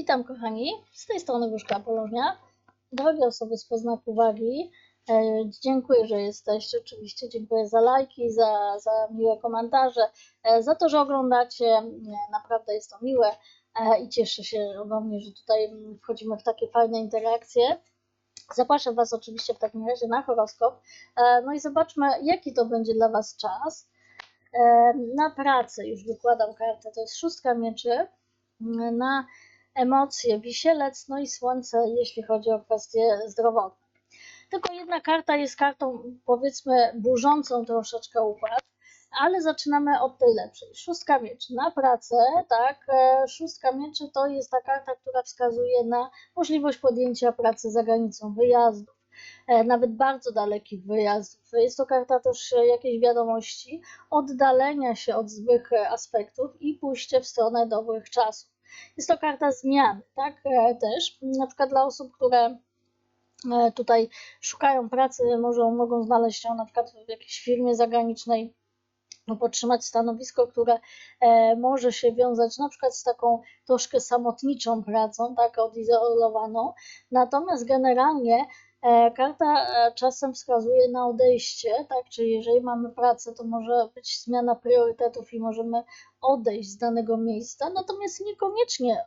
Witam kochani, z tej strony Buszka Polonia. Drogie osoby z poznaku wagi, e, dziękuję, że jesteście. Oczywiście dziękuję za lajki, za, za miłe komentarze, e, za to, że oglądacie. Naprawdę jest to miłe e, i cieszę się ogromnie, że tutaj wchodzimy w takie fajne interakcje. Zapraszam Was oczywiście w takim razie na horoskop. No i zobaczmy, jaki to będzie dla Was czas. Na pracę już wykładam kartę, to jest szóstka mieczy. Na emocje, wisielec, no i słońce, jeśli chodzi o kwestie zdrowotne. Tylko jedna karta jest kartą, powiedzmy, burzącą troszeczkę układ, ale zaczynamy od tej lepszej. Szóstka mieczy na pracę, tak. e, Szóstka mieczy to jest ta karta, która wskazuje na możliwość podjęcia pracy za granicą, wyjazdów, e, nawet bardzo dalekich wyjazdów. Jest to karta też e, jakiejś wiadomości, oddalenia się od złych aspektów i pójście w stronę dobrych czasów. Jest to karta zmiany, tak? E, Też na przykład dla osób, które e, tutaj szukają pracy, może mogą znaleźć ją na przykład w jakiejś firmie zagranicznej lub otrzymać stanowisko, które e, może się wiązać na przykład z taką troszkę samotniczą pracą, tak, odizolowaną. Natomiast generalnie karta e, czasem wskazuje na odejście, tak, czyli jeżeli mamy pracę, to może być zmiana priorytetów i możemy odejść z danego miejsca, natomiast niekoniecznie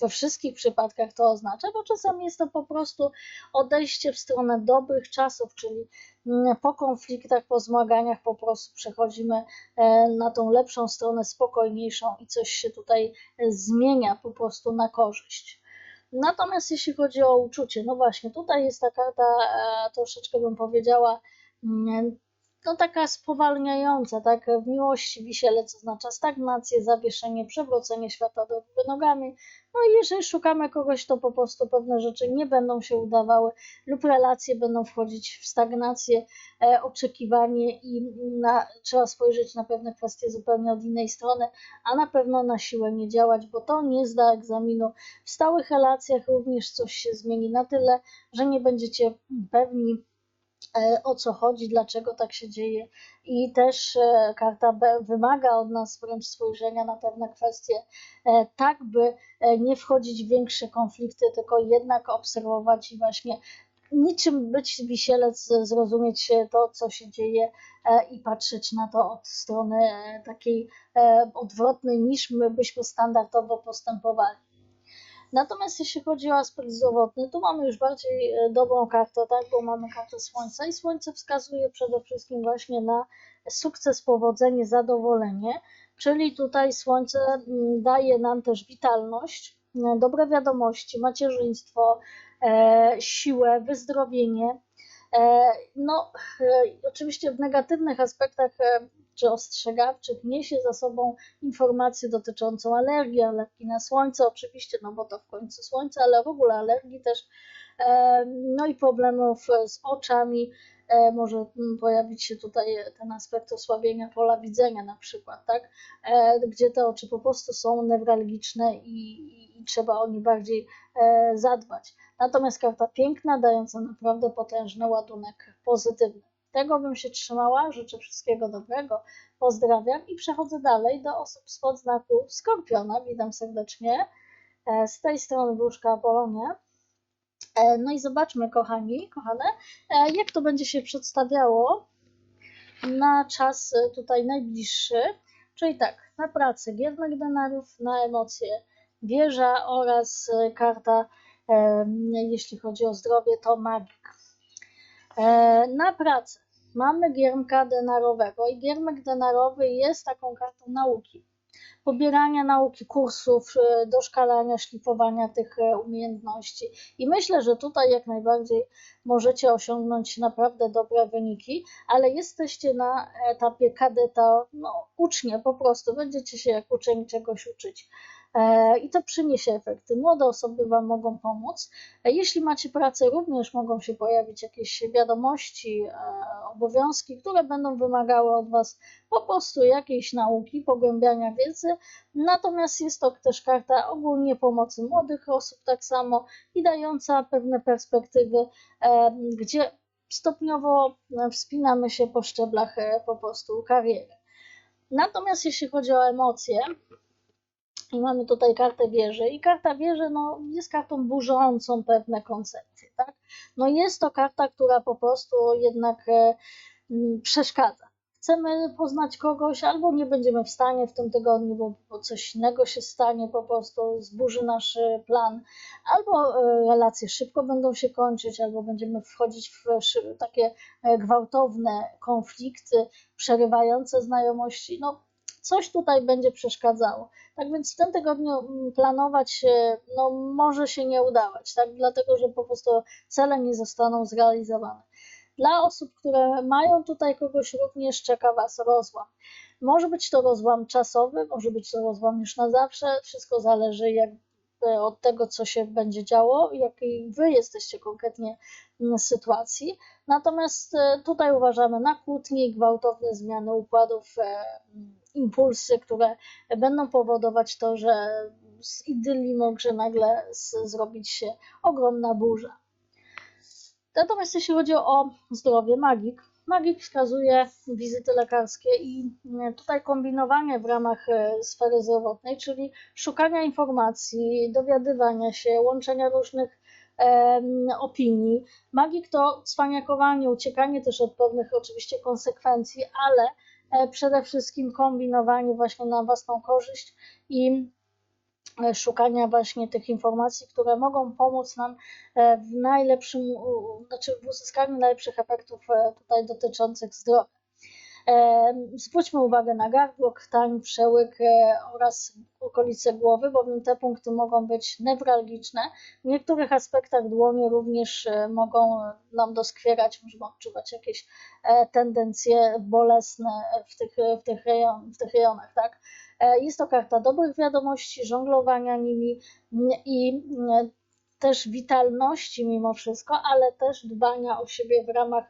we wszystkich przypadkach to oznacza, bo czasami jest to po prostu odejście w stronę dobrych czasów, czyli mm, po konfliktach, po zmaganiach po prostu przechodzimy e, na tą lepszą stronę, spokojniejszą i coś się tutaj e, zmienia po prostu na korzyść. Natomiast jeśli chodzi o uczucie, no właśnie, tutaj jest ta karta e, troszeczkę bym powiedziała, mm, no taka spowalniająca, tak? W miłości wisielec oznacza stagnację, zawieszenie, przewrócenie świata do góry nogami. No i jeżeli szukamy kogoś, to po prostu pewne rzeczy nie będą się udawały lub relacje będą wchodzić w stagnację, e, oczekiwanie i na, trzeba spojrzeć na pewne kwestie zupełnie od innej strony, a na pewno na siłę nie działać, bo to nie zda egzaminu. W stałych relacjach również coś się zmieni na tyle, że nie będziecie pewni, o co chodzi, dlaczego tak się dzieje. I też e, karta B wymaga od nas wręcz spojrzenia na pewne kwestie, e, tak by e, nie wchodzić w większe konflikty, tylko jednak obserwować i właśnie niczym być wisielec, zrozumieć to, co się dzieje e, i patrzeć na to od strony e, takiej e, odwrotnej, niż my byśmy standardowo postępowali. Natomiast jeśli chodzi o aspekt zdrowotny, tu mamy już bardziej e, dobrą kartę, tak, bo mamy kartę Słońca i Słońce wskazuje przede wszystkim właśnie na sukces, powodzenie, zadowolenie, czyli tutaj Słońce daje nam też witalność, dobre wiadomości, macierzyństwo, e, siłę, wyzdrowienie. E, no, oczywiście w negatywnych aspektach czy ostrzegawczych niesie za sobą informację dotyczącą alergii, alergii na słońce, oczywiście, no bo to w końcu słońce, ale w ogóle alergii też, e, no i problemów z oczami. E, Może mm, pojawić się tutaj ten aspekt osłabienia pola widzenia, na przykład, tak? E, Gdzie te oczy po prostu są newralgiczne i, i, trzeba o nie bardziej zadbać. Natomiast karta piękna, dająca naprawdę potężny ładunek pozytywny. Tego bym się trzymała. Życzę wszystkiego dobrego. Pozdrawiam i przechodzę dalej do osób z podznaku Skorpiona. Witam serdecznie. E, Z tej strony Wróżka Apolonia. E, No i zobaczmy, kochani, kochane, e, jak to będzie się przedstawiało na czas tutaj najbliższy. Czyli tak, na pracę giermek denarów, na emocje wieża oraz karta, jeśli chodzi o zdrowie, to magik. E, Na pracę mamy giermka denarowego i giermek denarowy jest taką kartą nauki. Pobierania nauki, kursów, e, doszkalania, szlifowania tych e, umiejętności. I myślę, że tutaj jak najbardziej możecie osiągnąć naprawdę dobre wyniki, ale jesteście na etapie kadeta, no po prostu, będziecie się jak uczeń czegoś uczyć. E, I to przyniesie efekty. Młode osoby Wam mogą pomóc. E, Jeśli macie pracę, również mogą się pojawić jakieś wiadomości, e, obowiązki, które będą wymagały od Was po prostu jakiejś nauki, pogłębiania wiedzy. Natomiast jest to też karta ogólnie pomocy młodych osób, tak samo i dająca pewne perspektywy, gdzie stopniowo wspinamy się po szczeblach po prostu kariery. Natomiast jeśli chodzi o emocje, I mamy tutaj kartę wieży. I karta wieży no, jest kartą burzącą pewne koncepcje. Tak? No jest to karta, która po prostu jednak e, m, przeszkadza. Chcemy poznać kogoś, albo nie będziemy w stanie w tym tygodniu, bo, bo coś innego się stanie, po prostu zburzy nasz e, plan, albo e, relacje szybko będą się kończyć, albo będziemy wchodzić w takie e, gwałtowne konflikty, przerywające znajomości. No, coś tutaj będzie przeszkadzało. Tak więc w tym tygodniu mm, planować no, może się nie udawać, tak? dlatego że po prostu cele nie zostaną zrealizowane. Dla osób, które mają tutaj kogoś, również czeka Was rozłam. Może być to rozłam czasowy, może być to rozłam już na zawsze, wszystko zależy jak, od tego, co się będzie działo, jakiej Wy jesteście konkretnie mm, sytuacji. Natomiast e, tutaj uważamy na kłótnie i gwałtowne zmiany układów, e, mm, impulsy, które będą powodować to, że z idylii może nagle zrobić się ogromna burza. Natomiast jeśli chodzi o zdrowie, magik. Magik wskazuje wizyty lekarskie i mm, tutaj kombinowanie w ramach e, sfery zdrowotnej, czyli szukania informacji, dowiadywania się, łączenia różnych opinii. Magik to cwaniakowanie, uciekanie też od pewnych oczywiście konsekwencji, ale przede wszystkim kombinowanie właśnie na własną korzyść i e, szukania właśnie tych informacji, które mogą pomóc nam e, w najlepszym, znaczy w uzyskaniu najlepszych efektów e, tutaj dotyczących zdrowia. Zwróćmy uwagę na gardło, krtań, przełyk e, oraz okolice głowy, bowiem te punkty mogą być newralgiczne. W niektórych aspektach dłonie również e, mogą nam doskwierać, możemy odczuwać jakieś e, tendencje bolesne w tych, w tych, rejon, w tych rejonach. Tak? Jest to karta dobrych wiadomości, żonglowania nimi mm, i mm, też witalności mimo wszystko, ale też dbania o siebie w ramach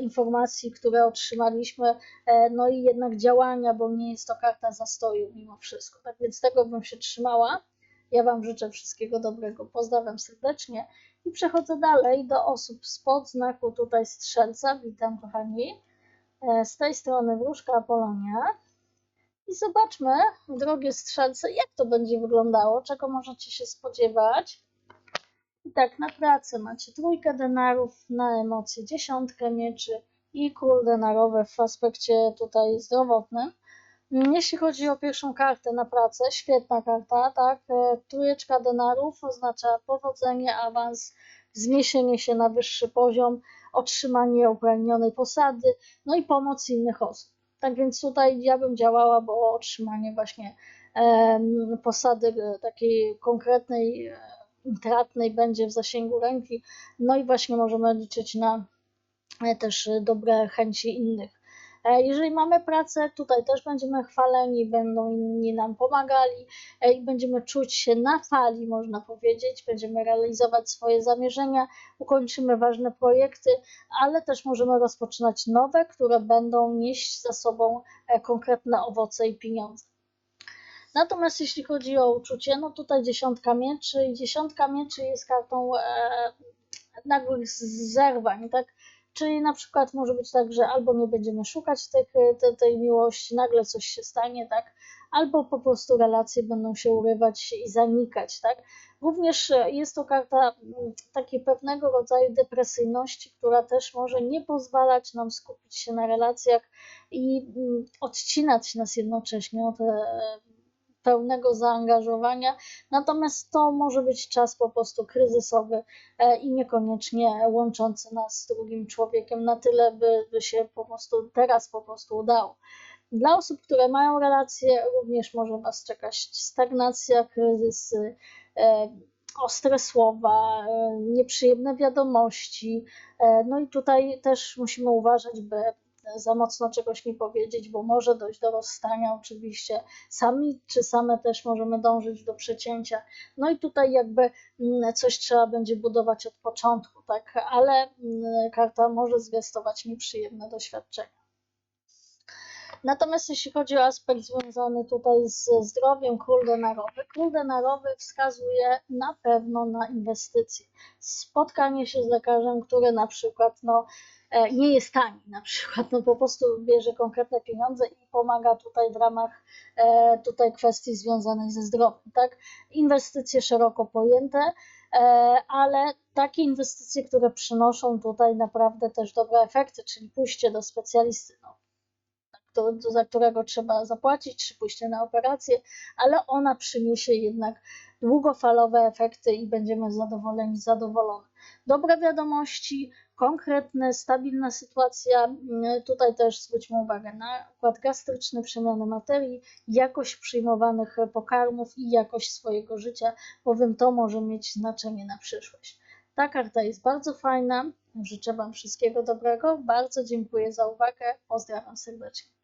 informacji, które otrzymaliśmy, e, no i jednak działania, bo nie jest to karta zastoju mimo wszystko. Tak więc tego bym się trzymała. Ja Wam życzę wszystkiego dobrego. Pozdrawiam serdecznie i przechodzę dalej do osób spod znaku tutaj strzelca. Witam kochani. E, Z tej strony wróżka Apolonia. I zobaczmy, drogie strzelce, jak to będzie wyglądało, czego możecie się spodziewać. I tak, na pracę macie trójkę denarów, na emocje dziesiątkę mieczy i król denarowy w aspekcie tutaj zdrowotnym. Jeśli chodzi o pierwszą kartę na pracę, świetna karta, tak? E, Trójeczka denarów oznacza powodzenie, awans, wzniesienie się na wyższy poziom, otrzymanie upragnionej posady, no i pomoc innych osób. Tak więc tutaj ja bym działała, bo otrzymanie właśnie posady e, takiej konkretnej, intratnej będzie w zasięgu ręki, no i właśnie możemy liczyć na e, też e, dobre chęci innych. E, Jeżeli mamy pracę, tutaj też będziemy chwaleni, będą inni nam pomagali i będziemy czuć się na fali, można powiedzieć. Będziemy realizować swoje zamierzenia, ukończymy ważne projekty, ale też możemy rozpoczynać nowe, które będą nieść za sobą konkretne owoce i pieniądze. Natomiast jeśli chodzi o uczucie, no tutaj dziesiątka mieczy i dziesiątka mieczy jest kartą e, nagłych zerwań, tak? Czyli na przykład może być tak, że albo nie będziemy szukać tych, te, tej miłości, nagle coś się stanie, tak? Albo po prostu relacje będą się urywać i zanikać, tak? Również jest to karta mm, takiej pewnego rodzaju depresyjności, która też może nie pozwalać nam skupić się na relacjach i mm, odcinać nas jednocześnie od e, pełnego zaangażowania. Natomiast to może być czas po prostu kryzysowy e, i niekoniecznie łączący nas z drugim człowiekiem na tyle, by, by się po prostu teraz po prostu udało. Dla osób, które mają relacje, również może Was czekać stagnacja, kryzysy, e, ostre słowa, e, nieprzyjemne wiadomości. No i tutaj też musimy uważać, by za mocno czegoś nie powiedzieć, bo może dojść do rozstania oczywiście. Sami czy same też możemy dążyć do przecięcia. No i tutaj jakby mm, coś trzeba będzie budować od początku, tak? Ale mm, karta może zwiastować nieprzyjemne doświadczenia. Natomiast jeśli chodzi o aspekt związany tutaj ze zdrowiem, król denarowy, król denarowy wskazuje na pewno na inwestycje. Spotkanie się z lekarzem, który na przykład no, nie jest tani na przykład, no po prostu bierze konkretne pieniądze i pomaga tutaj w ramach e, tutaj kwestii związanej ze zdrowiem, tak? Inwestycje szeroko pojęte, e, ale takie inwestycje, które przynoszą tutaj naprawdę też dobre efekty, czyli pójście do specjalisty, no, to, za którego trzeba zapłacić, czy pójście na operację, ale ona przyniesie jednak długofalowe efekty i będziemy zadowoleni, zadowolone. Dobre wiadomości, konkretne, stabilna sytuacja. Mm, Tutaj też zwróćmy uwagę na układ gastryczny, przemianę materii, jakość przyjmowanych pokarmów i jakość swojego życia, bowiem to może mieć znaczenie na przyszłość. Ta karta jest bardzo fajna. Życzę Wam wszystkiego dobrego. Bardzo dziękuję za uwagę. Pozdrawiam serdecznie.